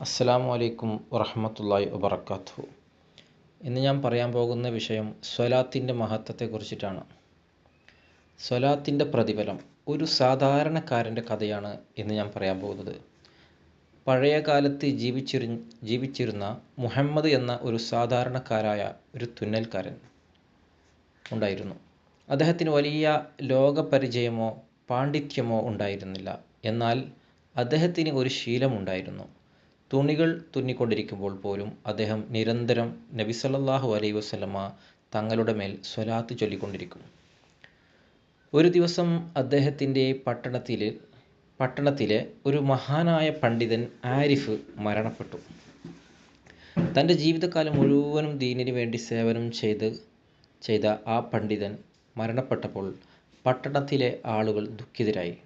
അസ്സലാമു അലൈക്കും വറഹമത്തല്ലായി വബർക്കാത്തു ഇന്ന് ഞാൻ പറയാൻ പോകുന്ന വിഷയം സ്വലാത്തിന്റെ മഹത്വത്തെക്കുറിച്ചിട്ടാണ്. സ്വലാത്തിന്റെ പ്രതിഫലം ഒരു സാധാരണക്കാരന്റെ കഥയാണ് ഇന്ന് ഞാൻ പറയാൻ പോകുന്നത്. പഴയ കാലത്ത് ജീവിച്ചിരു ജീവിച്ചിരുന്ന മുഹമ്മദ് എന്ന ഒരു സാധാരണക്കാരായ ഒരു തുന്നൽക്കാരൻ ഉണ്ടായിരുന്നു. അദ്ദേഹത്തിന് വലിയ ലോകപരിചയമോ പാണ്ഡിത്യമോ ഉണ്ടായിരുന്നില്ല. എന്നാൽ അദ്ദേഹത്തിന് ഒരു ശീലമുണ്ടായിരുന്നു. തുണികൾ തുന്നിക്കൊണ്ടിരിക്കുമ്പോൾ പോലും അദ്ദേഹം നിരന്തരം നബി സല്ലല്ലാഹു അലൈഹി വസല്ലമ തങ്ങളുടെ മേൽ സ്വലാത്ത് ചൊല്ലിക്കൊണ്ടിരിക്കും. ഒരു ദിവസം അദ്ദേഹത്തിന്റെ പട്ടണത്തിൽ പട്ടണത്തിലെ ഒരു മഹാനായ പണ്ഡിതൻ ആരിഫ് മരണപ്പെട്ടു. തന്റെ ജീവിതകാലം മുഴുവനും ദീനിന് വേണ്ടി സേവനം ചെയ്ത് ചെയ്ത ആ പണ്ഡിതൻ മരണപ്പെട്ടപ്പോൾ പട്ടണത്തിലെ ആളുകൾ ദുഃഖിതരായി.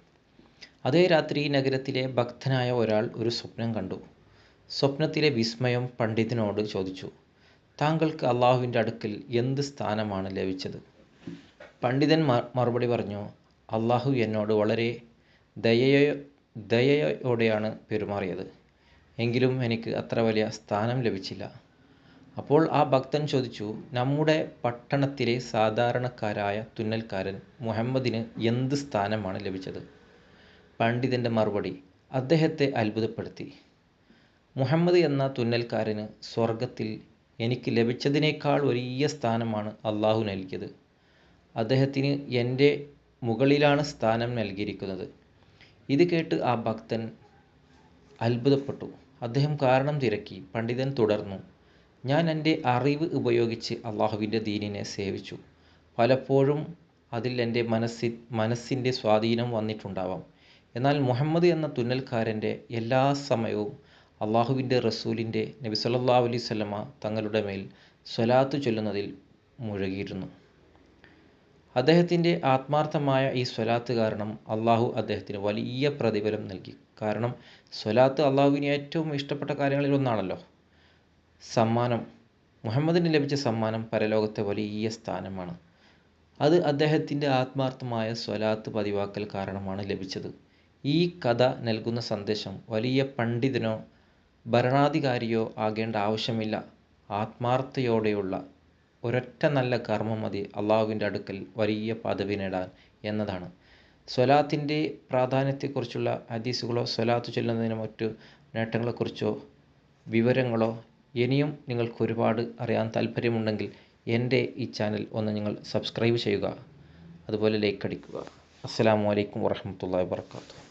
അതേ രാത്രി നഗരത്തിലെ ഭക്തനായ ഒരാൾ ഒരു സ്വപ്നം കണ്ടു. സ്വപ്നത്തിലെ വിസ്മയം പണ്ഡിതനോട് ചോദിച്ചു താങ്കൾക്ക് അള്ളാഹുവിന്റെ അടുക്കൽ എന്ത് സ്ഥാനമാണ് ലഭിച്ചത്? പണ്ഡിതൻ മറുപടി പറഞ്ഞു അള്ളാഹു എന്നോട് വളരെ ദയയോ ദയയോടെയാണ് പെരുമാറിയത്. എങ്കിലും എനിക്ക് അത്ര വലിയ സ്ഥാനം ലഭിച്ചില്ല. അപ്പോൾ ആ ഭക്തൻ ചോദിച്ചു നമ്മുടെ പട്ടണത്തിലെ സാധാരണക്കാരായ തുന്നൽക്കാരൻ മുഹമ്മദിന് എന്ത് സ്ഥാനമാണ് ലഭിച്ചത്? പണ്ഡിതന്റെ മറുപടി അദ്ദേഹത്തെ അത്ഭുതപ്പെടുത്തി. മുഹമ്മദ് എന്ന തുന്നൽക്കാരന് സ്വർഗത്തിൽ എനിക്ക് ലഭിച്ചതിനേക്കാൾ വലിയ സ്ഥാനമാണ് അള്ളാഹു നൽകിയത്. അദ്ദേഹത്തിന് എന്റെ മുകളിലാണ് സ്ഥാനം നൽകിയിരിക്കുന്നത്. ഇത് കേട്ട് ആ ഭക്തൻ അത്ഭുതപ്പെട്ടു. അദ്ദേഹം കാരണം തിരക്കി. പണ്ഡിതൻ തുടർന്നു. ഞാൻ എന്റെ അറിവ് ഉപയോഗിച്ച് അള്ളാഹുവിന്റെ ദീനിനെ സേവിച്ചു. പലപ്പോഴും അതിൽ എന്റെ മനസ്സിൽ മനസ്സിന്റെ സ്വാധീനം വന്നിട്ടുണ്ടാവാം. എന്നാൽ മുഹമ്മദ് എന്ന തുന്നൽക്കാരന്റെ എല്ലാ സമയവും അള്ളാഹുവിന്റെ റസൂലിന്റെ നബി സല്ലാ അലൈഹി സ്വലമ തങ്ങളുടെ മേൽ സ്വലാത്ത് ചൊല്ലുന്നതിൽ മുഴുകിയിരുന്നു. അദ്ദേഹത്തിന്റെ ആത്മാർത്ഥമായ ഈ സ്വലാത്ത് കാരണം അള്ളാഹു അദ്ദേഹത്തിന് വലിയ പ്രതിഫലം നൽകി. കാരണം സ്വലാത്ത് അള്ളാഹുവിന് ഏറ്റവും ഇഷ്ടപ്പെട്ട കാര്യങ്ങളിൽ ഒന്നാണല്ലോ. സമ്മാനം. മുഹമ്മദിന് ലഭിച്ച സമ്മാനം പരലോകത്തെ വലിയ സ്ഥാനമാണ്. അത് അദ്ദേഹത്തിന്റെ ആത്മാർത്ഥമായ സ്വലാത്ത് പതിവാക്കൽ കാരണമാണ് ലഭിച്ചത്. ഈ കഥ നൽകുന്ന സന്ദേശം വലിയ പണ്ഡിതനോ ഭരണാധികാരിയോ ആകേണ്ട ആവശ്യമില്ല. ആത്മാർത്ഥതയോടെയുള്ള ഒരൊറ്റ നല്ല കർമ്മം മതി അള്ളാഹുവിന്റെ അടുക്കൽ വലിയ പദവി നേടാൻ എന്നതാണ്. സ്വലാത്തിന്റെ പ്രാധാന്യത്തെക്കുറിച്ചുള്ള ഹദീസുകളോ സ്വലാത്ത് ചൊല്ലുന്നതിന് മറ്റു നേട്ടങ്ങളെക്കുറിച്ചോ വിവരങ്ങളോ ഇനിയും നിങ്ങൾക്ക് ഒരുപാട് അറിയാൻ താല്പര്യമുണ്ടെങ്കിൽ എന്റെ ഈ ചാനൽ ഒന്ന് നിങ്ങൾ സബ്സ്ക്രൈബ് ചെയ്യുക. അതുപോലെ ലൈക്ക് അടിക്കുക. അസ്സാം വലൈക്കും വാഹമത്തല്ലാ വാബർക്കാത്തു